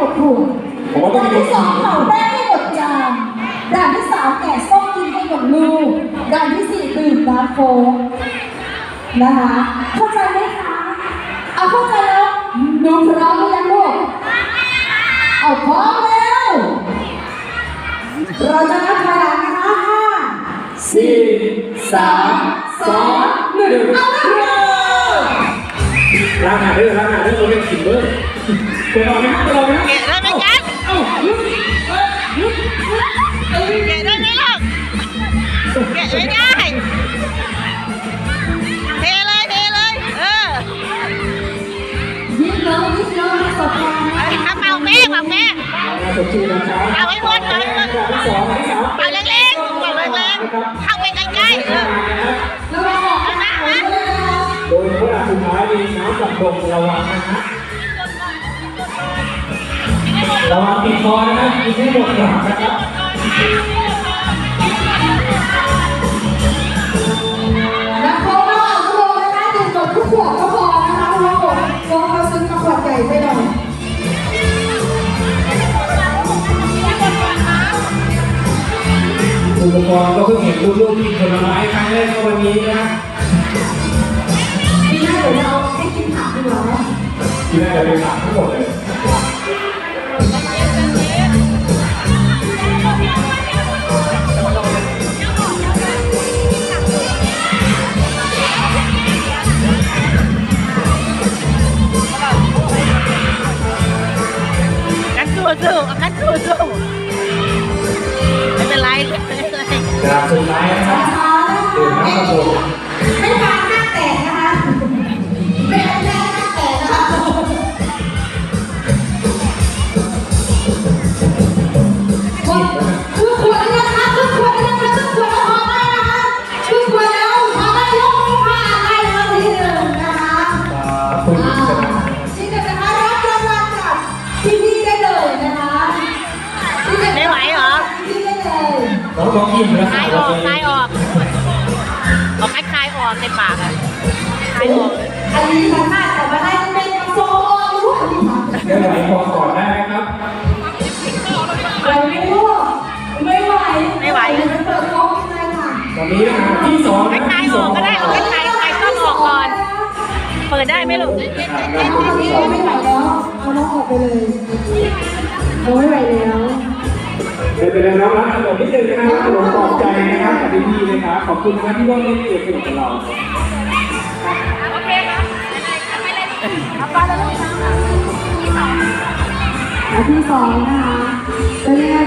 หมดขวดผมว่าต้องด่านมีที่สองเป่าแป้งให้หมดจานด่านที่สามแกะส้มกินให้หมดลูกด่านที่สี่ดื่มน้ำโค้กนะคะ เข้าใจไหมคะเอาเข้าใจแล้วดูพร้อมหรือยังลูกเอาพร้อมแล้ว เราจะนับถอยหลังนะคะห้าสี่สามสอง ล้างหน้าด้วยล้างหน้าด้วยเราเรียกกินเบอร์เปิดออกไหมครับเปิดออกไหมครับแกะได้ไหมจ๊ะเอ้ายุบเอ้ยยุบเอ้ยแกะได้ไหมลูกแกะไม่ได้เทเลยเทเลยเออยิ้มเลยยิ้มเลยประสบการณ์เอานะเอาเป่าแม่เป่าแม่สดชื่นนะครับเอาไว้หมดเอาไว้หมด กับลมระวังนะฮะระวังติดคอนะฮะกินให้หมดก่อนนะครับน้ำโค้กเราเอาโลนะคะดื่มหมดทุกขวดก็พอนะคะเพราะว่าขวดลองเราซื้อมาขวดใหญ่ไปหน่อยอุปกรณ์ก็เพิ่งเห็นลูกๆกินผลไม้ครั้งแรกก็วันนี้นะฮะปี หน้าเดี๋ยวเราให้กินผักดีกว่าเนาะที่น่าจะเป็นหลักทั้งหมดเลยกันสู้ๆกันสู้ๆไม่เป็นไรไม่เป็นไรดาบสุดท้ายนะครับดื่มน้ำกระปุก น้องน้องอิ่มแล้วคลายออกคลายออกเอาไม้คลายออกในปากอะคลายออกเลยอันนี้มันน่าจะมาได้เป็นโซโล่รู้อันนี้ค่ะได้ไหวพอก่อนได้ไหมครับไหวไหมลูกไม่ไหวไม่ไหวเดี๋ยวเปิดกล้องเลยค่ะตอนนี้นะครับที่สองไม้นะคลายที่อสอองกก็ได้เอาไม้คลายคลายต้นออกก่อน เปิดได้ไหมลูกเอาอันนี้ไม่ไหวแล้วเอาน้องออกไปเลยเอาไม่ไหวแล้ว ไม่เป็นไรน้องรับขนมนิดนึงนะครับขนมปลอบใจนะครับกับพี่ๆนะครับ ขอบคุณนะครับที่ร่วมเล่นเกมสนุกกับเราโอเคครับอันที่สองนะคะเป็นยังไง